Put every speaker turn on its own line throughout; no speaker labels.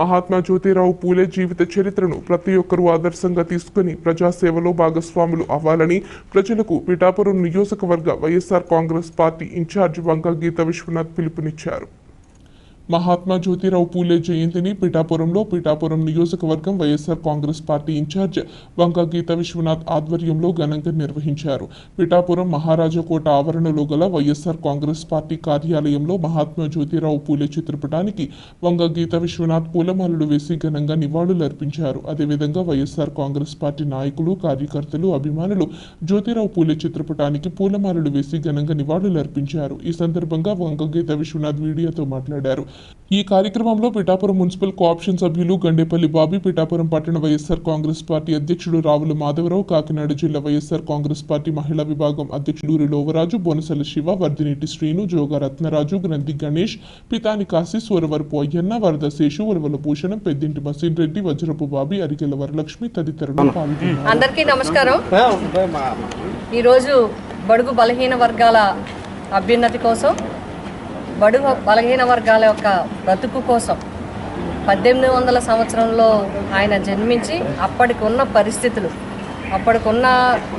మహాత్మా జ్యోతిరావు పూలే జీవిత చరిత్రను ప్రతి ఒక్కరూ ఆదర్శంగా తీసుకుని ప్రజాసేవలో భాగస్వాములు అవ్వాలని ప్రజలకు పిఠాపురం నియోజకవర్గ వైఎస్ఆర్ కాంగ్రెస్ పార్టీ ఇన్ఛార్జ్ వంక గీత విశ్వనాథ్ పిలుపునిచ్చారు. మహాత్మా జ్యోతిరావు పూలే జయంతిని పిఠాపురంలో పిఠాపురం నియోజకవర్గం వైఎస్ఆర్ కాంగ్రెస్ పార్టీ ఇన్ఛార్జ్ వంక గీత విశ్వనాథ్ ఆధ్వర్యంలో ఘనంగా నిర్వహించారు. పిఠాపురం మహారాజకోట ఆవరణలో గల వైఎస్ఆర్ కాంగ్రెస్ పార్టీ కార్యాలయంలో మహాత్మా జ్యోతిరావు పూలే చిత్రపటానికి వంగ గీత విశ్వనాథ్ పూలమాలలు వేసి ఘనంగా నివాళులర్పించారు అదేవిధంగా వైఎస్ఆర్ కాంగ్రెస్ పార్టీ నాయకులు కార్యకర్తలు అభిమానులు జ్యోతిరావు పూలే చిత్రపటానికి పూలమాలలు వేసి ఘనంగా నివాళులర్పించారు ఈ సందర్భంగా వంగ గీత విశ్వనాథ్ మీడియాతో మాట్లాడారు. ఈ కార్యక్రమంలో పిఠాపురం మున్సిపల్ కోఆప్షన్ సభ్యులు గండేపల్లి బాబీ పిఠాపురం పట్టణ వైఎస్ఆర్ కాంగ్రెస్ పార్టీ అధ్యక్షుడు రావుల మాధవరావు కాకినాడ జిల్లా వైఎస్ఆర్ కాంగ్రెస్ పార్టీ మహిళా విభాగం అధ్యక్షుడు లోవరాజు బొనసల శివ వర్ధినేటి శ్రీను జోగ రత్నరాజు గ్రంథి గణేష్ పితాని కాశీ సూరవరపు అయ్యన్న వరద శేషు ఉలవల భూషణం పెద్దింటి మసీన్ రెడ్డి వజ్రపు బాబి అరికెల వరలక్ష్మి తదితరులు పాల్గొన్నారు.
అందరికీ నమస్కారం. ఈరోజు బడుగు బలహీన వర్గాల అభ్యున్నతి కోసం బడుగు బలహీన వర్గాల యొక్క బ్రతుకు కోసం పద్దెనిమిది వందల సంవత్సరంలో ఆయన జన్మించి అప్పటికి ఉన్న పరిస్థితులు అప్పటికున్న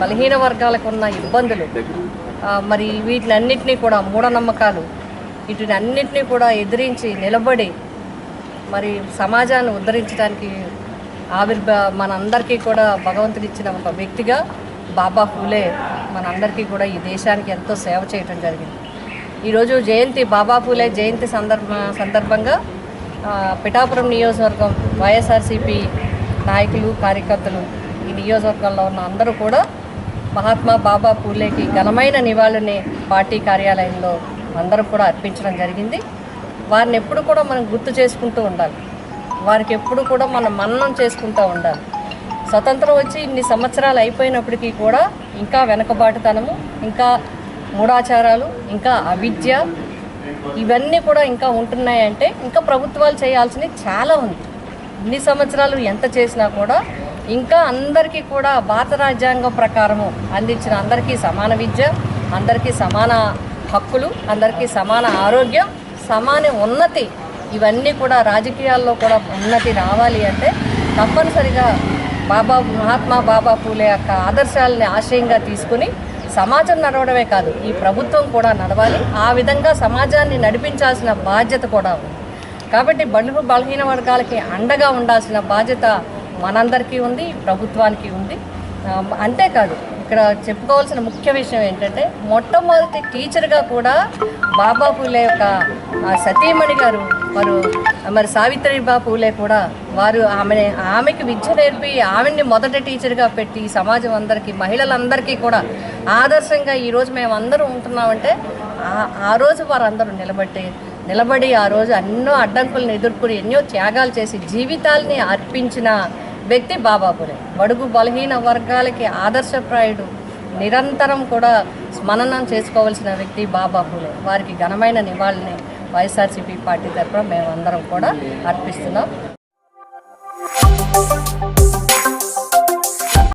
బలహీన వర్గాలకు ఉన్న ఇబ్బందులు మరి వీటినన్నింటినీ కూడా మూఢనమ్మకాలు వీటిని అన్నింటినీ కూడా ఎదిరించి నిలబడి మరి సమాజాన్ని ఉద్ధరించడానికి ఆవిర్భా మనందరికీ కూడా భగవంతుడు ఇచ్చిన ఒక వ్యక్తిగా బాబా ఫూలే మనందరికీ కూడా ఈ దేశానికి ఎంతో సేవ చేయటం జరిగింది. ఈరోజు జయంతి బాబాపూలే జయంతి సందర్భ సందర్భంగా పిఠాపురం నియోజకవర్గం వైఎస్ఆర్సీపీ నాయకులు కార్యకర్తలు ఈ నియోజకవర్గంలో ఉన్న అందరూ కూడా మహాత్మా బాబా పూలేకి ఘనమైన నివాళిని పార్టీ కార్యాలయంలో అందరూ కూడా అర్పించడం జరిగింది. వారిని ఎప్పుడు కూడా మనం గుర్తు చేసుకుంటూ ఉండాలి. వారికి ఎప్పుడు కూడా మనం మన్నం చేసుకుంటూ ఉండాలి. స్వతంత్రం వచ్చి ఇన్ని సంవత్సరాలు అయిపోయినప్పటికీ కూడా ఇంకా వెనకబాటుతనము ఇంకా మూఢాచారాలు ఇంకా అవిద్య ఇవన్నీ కూడా ఇంకా ఉంటున్నాయంటే ఇంకా ప్రభుత్వాలు చేయాల్సినవి చాలా ఉంది. ఇన్ని సంవత్సరాలు ఎంత చేసినా కూడా ఇంకా అందరికీ కూడా భారత రాజ్యాంగం ప్రకారము అందించిన అందరికీ సమాన విద్య అందరికీ సమాన హక్కులు అందరికీ సమాన ఆరోగ్యం సమాన ఉన్నతి ఇవన్నీ కూడా రాజకీయాల్లో కూడా ఉన్నతి రావాలి అంటే తప్పనిసరిగా బాబా మహాత్మా బాబా పూలే యొక్క ఆదర్శాలని ఆశయంగా తీసుకుని సమాజం నడవడమే కాదు ఈ ప్రభుత్వం కూడా నడవాలి. ఆ విధంగా సమాజాన్ని నడిపించాల్సిన బాధ్యత కూడా ఉంది. కాబట్టి బడుగు బలహీన వర్గాలకి అండగా ఉండాల్సిన బాధ్యత మనందరికీ ఉంది ప్రభుత్వానికి ఉంది. అంతేకాదు ఇక్కడ చెప్పుకోవాల్సిన ముఖ్య విషయం ఏంటంటే మొట్టమొదటి టీచర్గా కూడా బాబా పూలే యొక్క సతీమణి గారు వారు మరి సావిత్రిబా పూలే కూడా వారు ఆమె ఆమెకి విద్య నేర్పి ఆమెని మొదటి టీచర్గా పెట్టి సమాజం అందరికీ మహిళలందరికీ కూడా ఆదర్శంగా ఈరోజు మేమందరూ ఉంటున్నామంటే ఆ- రోజు వారందరూ నిలబట్టి నిలబడి ఆ రోజు ఎన్నో అడ్డంకులను ఎదుర్కొని ఎన్నో త్యాగాలు చేసి జీవితాల్ని అర్పించిన వ్యక్తి బాబాపురే బడుగు బలహీన వర్గాలకి ఆదర్శప్రాయుడు నిరంతరం కూడా స్మరణం చేసుకోవాల్సిన వ్యక్తి బాబాపులే వారికి ఘనమైన నివాళిని వైఎస్ఆర్సీపీ పార్టీ తరఫున మేమందరం కూడా అర్పిస్తున్నాం.